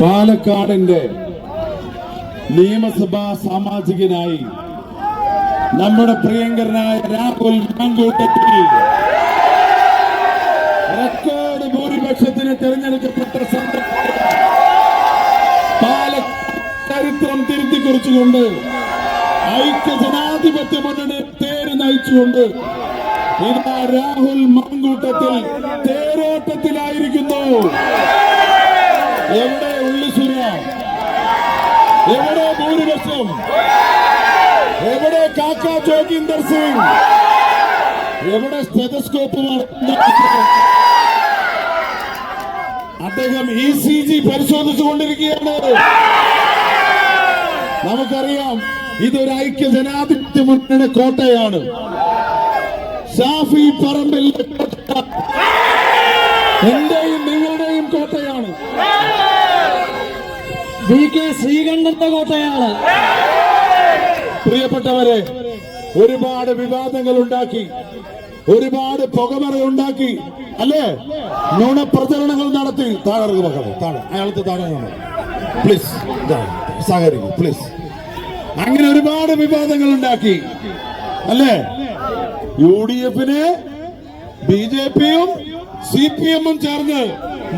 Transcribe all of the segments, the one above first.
പാലക്കാടിന്റെ നിയമസഭാ സാമാജികനായി നമ്മുടെ പ്രിയങ്കരനായ രാഹുൽ മാങ്കൂട്ടത്തിൽ റെക്കോർഡ് ഭൂരിപക്ഷത്തിന് തെരഞ്ഞെടുക്കപ്പെട്ട ചരിത്രം തിരുത്തി കുറിച്ചുകൊണ്ട് ഐക്യ ജനാധിപത്യ മുന്നണി തേര് നയിച്ചുകൊണ്ട് ഇതാ രാഹുൽ മാങ്കൂട്ടത്തിൽ തേരോട്ടത്തിലായിരിക്കുന്നു. എവിടെ എവിടെ ഭൂരിപക്ഷം? എവിടെ കാക്ക ജോഗീന്ദർ സിംഗ് എവിടെ സ്റ്റെതസ്കോപ്പ് അദ്ദേഹം ഇ സി ജി പരിശോധിച്ചു കൊണ്ടിരിക്കുകയാണ് നമുക്കറിയാം ഇതൊരു ഐക്യ ജനാധിപത്യ മുന്നണി കോട്ടയാണ്. ഷാഫി പറമ്പിലെ കോട്ട എന്റെയും നിങ്ങളുടെയും കോട്ടയാണ് വി കെ ശ്രീകണ്ഠന്റെ കോട്ടയാണ്. പ്രിയപ്പെട്ടവരെ ഒരുപാട് വിവാദങ്ങൾ ഉണ്ടാക്കി ഒരുപാട് പുകമറ ഉണ്ടാക്കി അല്ലേ? നുണപ്രചരണങ്ങൾ നടത്തി. താഴെ മക്കളെ താഴെ അയാളത്തെ താഴെ പ്ലീസ് സഹകരിക്കും പ്ലീസ് അങ്ങനെ ഒരുപാട് വിവാദങ്ങൾ ഉണ്ടാക്കി അല്ലേ? യു ഡി എഫിന് ബി ജെ പിയും സി പി എമ്മും ചേർന്ന്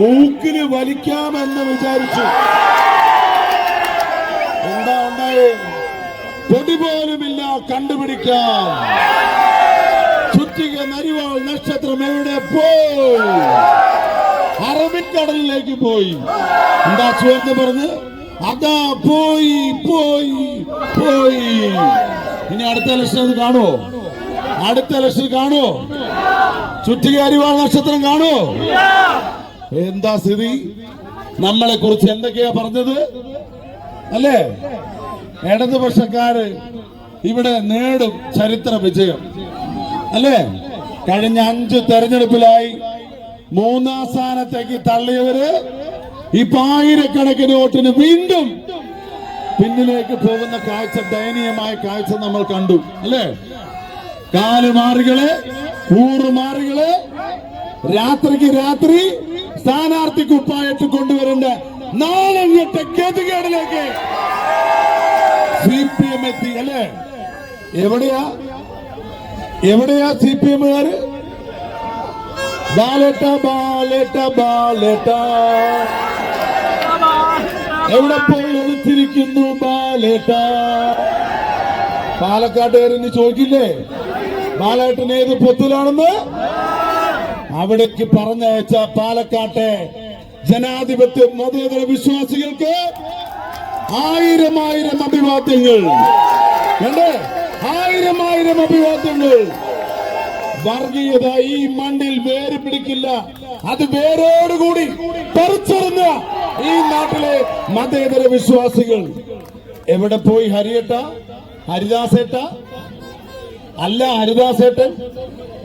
മൂക്കിന് വലിക്കാമെന്ന് വിചാരിച്ചു. എന്താ ഉണ്ടായേ പൊടി കണ്ടുപിടിക്കാം ചുറ്റിക നരിവാൾ നക്ഷത്രം എവിടെ പോയി? അറബിക്കടലിലേക്ക് പോയി. എന്താ ചുവന്ന് പറഞ്ഞ്? അതാ പോയി പോയി പോയി. ഇനി അടുത്ത ഇലക്ഷൻ അത് കാണുമോ അടുത്ത ഇലക്ഷൻ കാണുമോ ചുറ്റിക അരിവാൾ നക്ഷത്രം കാണുമോ എന്താ സ്ഥിതി? നമ്മളെ കുറിച്ച് എന്തൊക്കെയാ പറഞ്ഞത്? അല്ലേ? ഇടതുപക്ഷക്കാര് ഇവിടെ നേടും ചരിത്ര വിജയം. അല്ലേ? കഴിഞ്ഞ അഞ്ച് തെരഞ്ഞെടുപ്പിലായി മൂന്നാം സ്ഥാനത്തേക്ക് തള്ളിയവര് ഇപ്പൊ ആയിരക്കണക്കിന് വോട്ടിന് വീണ്ടും പിന്നിലേക്ക് പോകുന്ന കാഴ്ച ദയനീയമായ കാഴ്ച നമ്മൾ കണ്ടു. അല്ലേ? കാലുമാറികൾ കൂറുമാറികൾ രാത്രിക്ക് രാത്രി സ്ഥാനാർത്ഥി കുപ്പായിട്ട് കൊണ്ടുവരേണ്ട നാളെ ഗതികേടിലേക്ക് സി പി എം എത്തി അല്ലേ? എവിടെയാ? എവിടെയാ സി പി എമ്മുകാര് ബാലേട്ട ബാലേട്ട ബാലേട്ട. എവിടെ പോയി ബാലേട്ട? പാലക്കാട്ടുകാരെന്ന് ചോദിക്കില്ലേ? ബാലേട്ടൻ ഏത് പൊത്തിലാണെന്ന്? അവിടേക്ക് പറഞ്ഞയച്ച പാലക്കാട്ടെ ജനാധിപത്യ മതേതര വിശ്വാസികൾക്ക് ആയിരം ആയിരം അഭിവാദ്യങ്ങൾ. കണ്ടേ? ആയിരം ആയിരം അഭിവാദ്യങ്ങൾ. വർഗീയത ഈ മണ്ണിൽ വേര് പിടിക്കില്ല. അത് വേരോടുകൂടി പറിച്ചെറിഞ്ഞ ഈ നാട്ടിലെ മതേതര വിശ്വാസികൾ. എവിടെ പോയി ഹരിയേട്ട? ഹരിദാസേട്ട? അല്ല ഹരിദാസേട്ടൻ.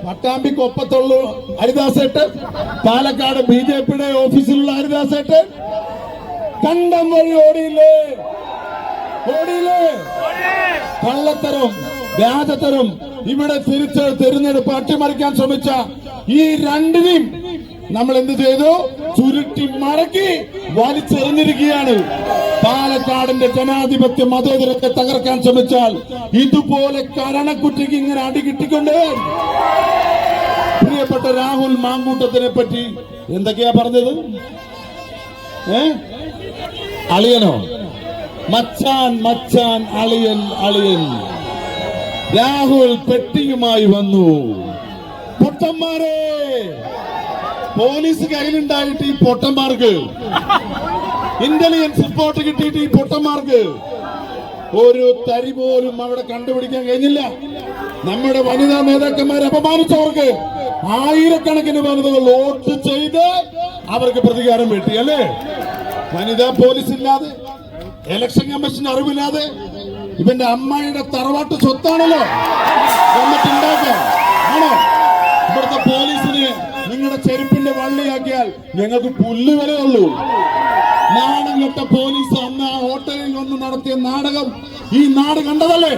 പട്ടാമ്പിക്ക് ഒപ്പത്തുള്ളൂ ഹരിദാസേട്ടൻ. പാലക്കാട് ബി ജെ പിയുടെ ഓഫീസിലുള്ള ഹരിദാസേട്ടൻ. കണ്ടം വഴി ഓടിയില്ലേ? ഓടിയില്ലേ? കള്ളത്തരം വ്യാജത്തരം ഇവിടെ തിരിച്ച് തെരഞ്ഞെടുപ്പ് അട്ടിമറിക്കാൻ ശ്രമിച്ച ഈ രണ്ടിനെയും നമ്മൾ എന്ത് ചെയ്തു? ചുരുട്ടി മടക്കി വലിച്ചെറിഞ്ഞിരിക്കുകയാണ്. പാലക്കാടിന്റെ ജനാധിപത്യ മതേതരത്തെ തകർക്കാൻ ശ്രമിച്ചാൽ ഇതുപോലെ കരണക്കുറ്റിക്ക് ഇങ്ങനെ അടി കിട്ടിക്കൊണ്ടേ പ്രിയപ്പെട്ട രാഹുൽ മാങ്കൂട്ടത്തിനെ പറ്റി എന്തൊക്കെയാ പറഞ്ഞത്? ഏ? അളിയനോ? മച്ചാൻ മച്ചാൻ അളിയൻ അളിയൻ. രാഹുൽ പെട്ടിയുമായി വന്നു. പൊട്ടന്മാരെ പോലീസ് കയ്യിലുണ്ടായിട്ട് ഈ പൊട്ടന്മാർക്ക് ഇന്റലിജൻസ് റിപ്പോർട്ട് കിട്ടിയിട്ട് ഈ പൊട്ടന്മാർക്ക് ഒരു തരി പോലും അവിടെ കണ്ടുപിടിക്കാൻ കഴിഞ്ഞില്ല. നമ്മുടെ വനിതാ നേതാക്കന്മാരെ അപമാനിച്ചവർക്ക് ആയിരക്കണക്കിന് വനിതകൾ വോട്ട് ചെയ്ത് അവർക്ക് പ്രതികാരം വെട്ടി അല്ലേ? വനിതാ പോലീസ് ഇല്ലാതെ ഇലക്ഷൻ കമ്മീഷൻ അറിവില്ലാതെ ഇവന്റെ അമ്മയുടെ തറവാട്ട് സ്വത്താണല്ലോ ഇവിടുത്തെ പോലീസിന് നിങ്ങളുടെ ചെരുപ്പിന്റെ വള്ളിയാക്കിയാൽ ഞങ്ങൾക്ക് പുല്ല് വരെ ഉള്ളൂ നാണം പോലീസ് അന്ന് ആ ഹോട്ടലിൽ വന്ന് നടത്തിയ നാടകം ഈ നാട് കണ്ടതല്ലേ?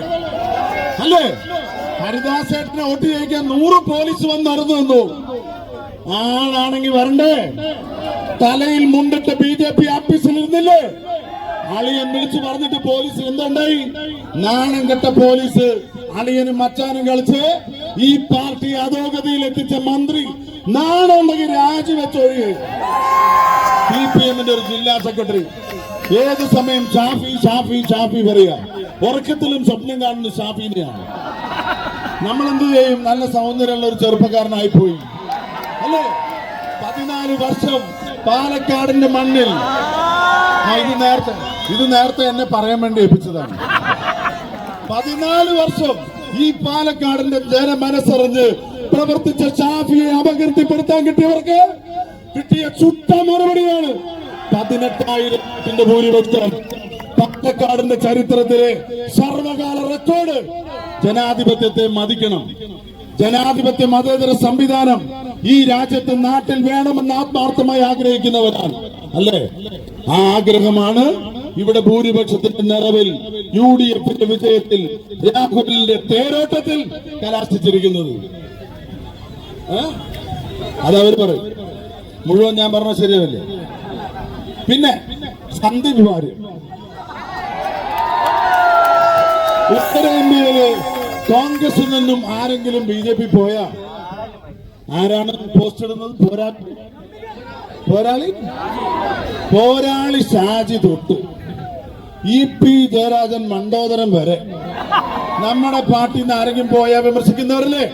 അല്ലേ? ഹരിദാസേട്ടനെ വോട്ട് ചെയ്യിക്കാൻ നൂറ് പോലീസ് വന്ന് നടന്നു നിന്നു ആളാണെങ്കിൽ വരണ്ടേ? തലയിൽ മുണ്ടിട്ട് ബി ജെ പി ആഫീസിൽ അളിയൻ വിളിച്ചു പറഞ്ഞിട്ട് പോലീസ് എന്തുണ്ടായി? നാണം കെട്ട പോലീസ് അളിയനും മച്ചാനും കളിച്ച് ഈ പാർട്ടി അധോഗതിയിൽ എത്തിച്ച മന്ത്രി നാണം ഉണ്ടെങ്കിൽ രാജിവെച്ചൊഴിയുക സി പി എമ്മിന്റെ ഒരു ജില്ലാ സെക്രട്ടറി. ഏത് സമയം ഷാഫി ഷാഫി ഷാഫി പറയുക ഉറക്കത്തിലും സ്വപ്നം കാണുന്ന ഷാഫിനെയാണ് നമ്മൾ എന്ത് ചെയ്യും? നല്ല സൗന്ദര്യമുള്ള ഒരു ചെറുപ്പക്കാരനായി പോയി അല്ലേ? പതിനാല് വർഷം പാലക്കാടിന്റെ മണ്ണിൽ. ഇത് നേരത്തെ ഇത് നേരത്തെ എന്നെ പറയാൻ വേണ്ടി ഏൽപ്പിച്ചതാണ്. പതിനാല് വർഷം ഈ പാലക്കാടിന്റെ ജന മനസ്സറിഞ്ഞ് പ്രവർത്തിച്ച ഷാഫിയെ അപകീർത്തിപ്പെടുത്താൻ കിട്ടിയവർക്ക് കിട്ടിയ ചുട്ട മറുപടിയാണ് പതിനെട്ടായിരത്തിന്റെ ഭൂരിപക്ഷം. പാലക്കാടിന്റെ ചരിത്രത്തിലെ സർവകാല റെക്കോർഡ് ജനാധിപത്യത്തെ മതിക്കണം. ജനാധിപത്യ മതേതര സംവിധാനം ഈ രാജ്യത്ത് നാട്ടിൽ വേണമെന്ന് ആത്മാർത്ഥമായി ആഗ്രഹിക്കുന്നവരാണ്. അല്ലേ? ആ ആഗ്രഹമാണ് ഇവിടെ ഭൂരിപക്ഷത്തിന്റെ നിറവിൽ യു ഡി എഫിന്റെ വിജയത്തിൽ രാഹുലിന്റെ തേരോട്ടത്തിൽ കലാശിച്ചിരിക്കുന്നത്. അതവർ പറയും. മുഴുവൻ ഞാൻ പറഞ്ഞ ശരിയല്ലേ പിന്നെ സന്ദീപ് വാര്യർ ഉത്തരേന്ത്യയിൽ കോൺഗ്രസിൽ നിന്നും ആരെങ്കിലും ബി ജെ പി പോയാ ആരാണ് പോസ്റ്റ് ഇടുന്നത്? പോരാളി. പോരാളി? പോരാളി ഷാജി തൊട്ട്. ഇ പി ജയരാജൻ മണ്ടോദരം വരെ. നമ്മുടെ പാർട്ടിയിൽ നിന്ന് ആരെങ്കിലും പോയാ വിമർശിക്കുന്നവരല്ലേ?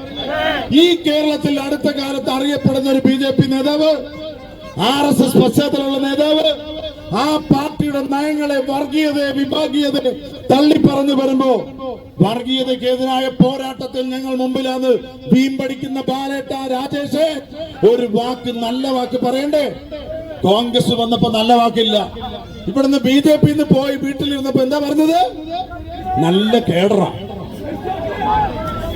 ഈ കേരളത്തിൽ അടുത്ത കാലത്ത് അറിയപ്പെടുന്ന ഒരു ബി ജെ പി നേതാവ് ആർ എസ് എസ് പശ്ചാത്തലമുള്ള നേതാവ് ആ പാർട്ടിയുടെ നയങ്ങളെ വർഗീയതയെ വിഭാഗീയതയെ തള്ളി പറഞ്ഞു വരുമ്പോ വർഗീയതയ്ക്കെതിരായ പോരാട്ടത്തിൽ ഞങ്ങൾ മുമ്പിലാണ് വീമ്പടിക്കുന്ന ബാലേട്ട രാജേഷ് ഒരു വാക്ക് നല്ല വാക്ക് പറയണ്ടേ? കോൺഗ്രസ് വന്നപ്പോ നല്ല വാക്കില്ല. ഇവിടുന്ന് ബി ജെ പി പോയി വീട്ടിലിരുന്നപ്പോ എന്താ പറഞ്ഞത്? നല്ല കേടറ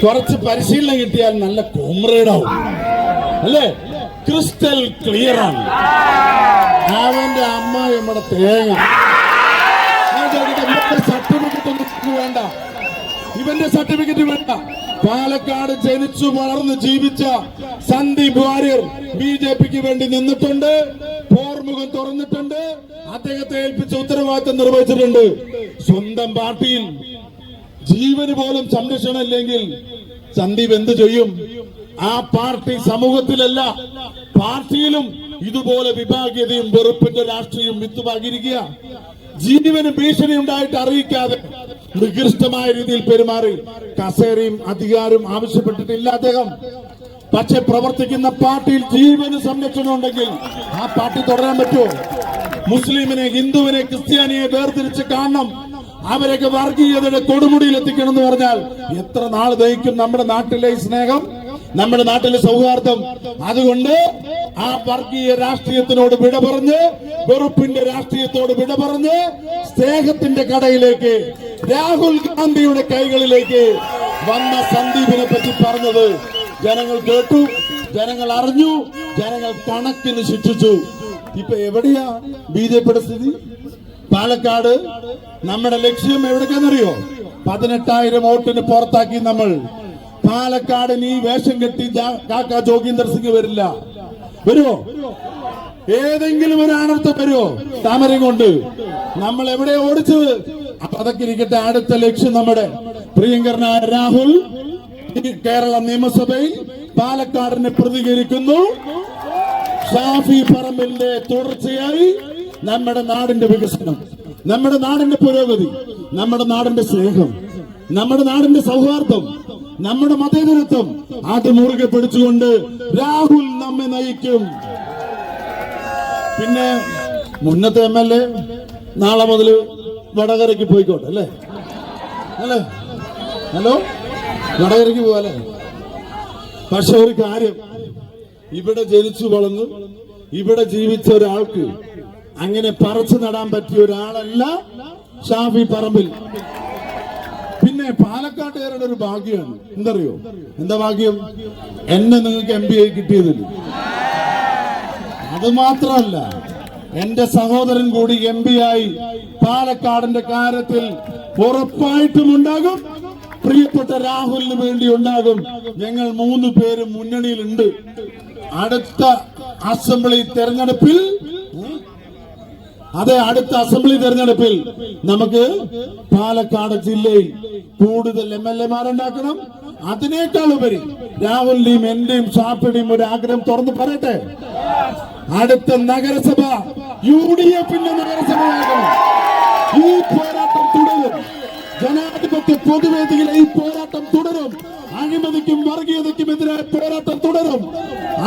കുറച്ച് പരിശീലനം കിട്ടിയാൽ നല്ല കോമ്രേഡാവും. അല്ലേ? ക്രിസ്റ്റൽ ക്ലിയർ ആണ് അവന്റെ അമ്മ നമ്മുടെ തേങ്ങ സർട്ടിഫിക്കറ്റ് ഒന്നും വേണ്ട. ഇവന്റെ സർട്ടിഫിക്കറ്റ് വേണ്ട. പാലക്കാട് ജനിച്ചു വളർന്ന് ജീവിച്ച സന്ദീപ് വാര്യർ ബി ജെ പിക്ക് വേണ്ടി നിന്നിട്ടുണ്ട്. പോർമുഖം തുറന്നിട്ടുണ്ട്. അദ്ദേഹത്തെ ഏൽപ്പിച്ച ഉത്തരവാദിത്തം നിർവഹിച്ചിട്ടുണ്ട്. സ്വന്തം പാർട്ടിയിൽ ജീവന് പോലും സംരക്ഷണം ഇല്ലെങ്കിൽ സന്ദീപ് എന്ത് ചെയ്യും? ആ പാർട്ടി സമൂഹത്തിലല്ല പാർട്ടിയിലും ഇതുപോലെ വിഭാഗീയതയും വെറുപ്പിന്റെ രാഷ്ട്രീയം വിത്തുപാകിരിക്കുക ജീവന് ഭീഷണി ഉണ്ടായിട്ട് അറിയിക്കാതെ നികൃഷ്ടമായ രീതിയിൽ പെരുമാറി. കസേരയും അധികാരവും ആവശ്യപ്പെട്ടിട്ടില്ല അദ്ദേഹം. പക്ഷെ പ്രവർത്തിക്കുന്ന പാർട്ടിയിൽ ജീവന് സംരക്ഷണം ഉണ്ടെങ്കിൽ ആ പാർട്ടി തുടരാൻ പറ്റുമോ? മുസ്ലിമിനെ ഹിന്ദുവിനെ ക്രിസ്ത്യാനിയെ വേർതിരിച്ച് കാണണം. അവരൊക്കെ വർഗീയതയുടെ കൊടുമുടിയിൽ എത്തിക്കണം എന്ന് പറഞ്ഞാൽ എത്ര നാൾ ദഹിക്കും നമ്മുടെ നാട്ടിലെ സ്നേഹം നമ്മുടെ നാട്ടിലെ സൗഹാർദ്ദം. അതുകൊണ്ട് ആ വർഗീയ രാഷ്ട്രീയത്തിനോട് വിട പറഞ്ഞ് വെറുപ്പിന്റെ രാഷ്ട്രീയത്തോട് വിട പറഞ്ഞ് സ്നേഹത്തിന്റെ കടയിലേക്ക് രാഹുൽ ഗാന്ധിയുടെ കൈകളിലേക്ക് വന്ന സന്ദീപിനെ പറ്റി പറഞ്ഞത് ജനങ്ങൾ കേട്ടു ജനങ്ങൾ അറിഞ്ഞു ജനങ്ങൾ കണക്കിന് ശിക്ഷിച്ചു. ഇപ്പൊ എവിടെയാ ബി ജെ പിയുടെ സ്ഥിതി? പാലക്കാട്. നമ്മുടെ ലക്ഷ്യം എവിടേക്കാന്നറിയോ? പതിനെട്ടായിരം വോട്ടിന് പുറത്താക്കി നമ്മൾ. പാലക്കാട് നീ വേഷം കെട്ടി കാക്ക ജോഗീന്ദർ സിംഗ് വരില്ല. വരുമോ ഏതെങ്കിലും ഒരു അനർത്ഥം വരുമോ താമരം കൊണ്ട്. നമ്മൾ എവിടെ ഓടിച്ചത്? അപ്പൊ അതൊക്കെ ഇരിക്കട്ടെ. അടുത്ത ലക്ഷ്യം നമ്മുടെ പ്രിയങ്കരനായ രാഹുൽ കേരള നിയമസഭയിൽ പാലക്കാടിനെ പ്രതികരിക്കുന്നു. ഷാഫി പറമ്പിന്റെ തുടർച്ചയായി നമ്മുടെ നാടിന്റെ വികസനം നമ്മുടെ നാടിന്റെ പുരോഗതി നമ്മുടെ നാടിന്റെ സ്നേഹം നമ്മുടെ നാടിന്റെ സൗഹാർദ്ദം നമ്മുടെ മതേതരത്വം അത് മുറുകെ പിടിച്ചുകൊണ്ട് രാഹുൽ നമ്മെ നയിക്കും. പിന്നെ മുന്നത്തെ എം എൽ എ നാളെ മുതൽ വടകരയ്ക്ക് പോയിക്കോട്ടെ അല്ലേ? അല്ലേ? ഹലോ? വടകരയ്ക്ക് പോവാല്ലേ പക്ഷെ ഒരു കാര്യം. ഇവിടെ ജനിച്ചു വളർന്നു ഇവിടെ ജീവിച്ച ഒരാൾക്ക് അങ്ങനെ പറിച്ചു നടാൻ പറ്റിയ ഒരാളല്ല ഷാഫി പറമ്പിൽ. പിന്നെ പാലക്കാട്ടുകാരുടെ ഒരു ഭാഗ്യമാണ് എന്തറിയോ? എന്താ ഭാഗ്യം? എന്നെ നിങ്ങൾക്ക് എം പി ആയി കിട്ടിയതില്ല അത് മാത്രമല്ല എന്റെ സഹോദരൻ കൂടി എം ആയി പാലക്കാടിന്റെ കാര്യത്തിൽ ഉറപ്പായിട്ടും ഉണ്ടാകും പ്രിയപ്പെട്ട രാഹുലിന് വേണ്ടി ഉണ്ടാകും ഞങ്ങൾ മൂന്ന് പേരും മുന്നണിയിലുണ്ട്. അടുത്ത അസംബ്ലി തെരഞ്ഞെടുപ്പിൽ അതെ അടുത്ത അസംബ്ലി തെരഞ്ഞെടുപ്പിൽ നമുക്ക് പാലക്കാട് ജില്ലയിൽ കൂടുതൽ എം എൽ എമാരുണ്ടാക്കണം അതിനേക്കാൾ ഉപരി രാഹുലിന്റെയും എന്റെയും ഷാപ്പിയുടെയും ഒരു ആഗ്രഹം തുറന്നു പറയട്ടെ. അടുത്ത നഗരസഭ യു ഡി എഫിന്റെ നഗരസഭയാകണം. ഈ പോരാട്ടം ജനാധിപത്യ പൊതുവേദിയിലെ ഈ പോരാട്ടം തുടരും. അഴിമതിക്കും വർഗീയതയ്ക്കും എതിരായ പോരാട്ടം തുടരും.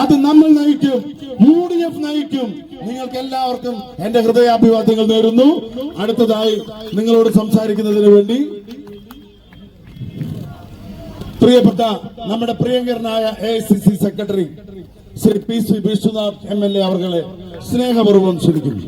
അത് നമ്മൾ നയിക്കും. യു ഡി എഫ് നയിക്കും. നിങ്ങൾക്ക് എല്ലാവർക്കും എന്റെ ഹൃദയാഭിവാദ്യങ്ങൾ നേരുന്നു. അടുത്തതായി നിങ്ങളോട് സംസാരിക്കുന്നതിന് വേണ്ടി പ്രിയപ്പെട്ട നമ്മുടെ പ്രിയങ്കരനായ A C C secretary Shri P C Vishwanath M L A അവർകളെ സ്നേഹപൂർവം ക്ഷണിക്കുന്നു.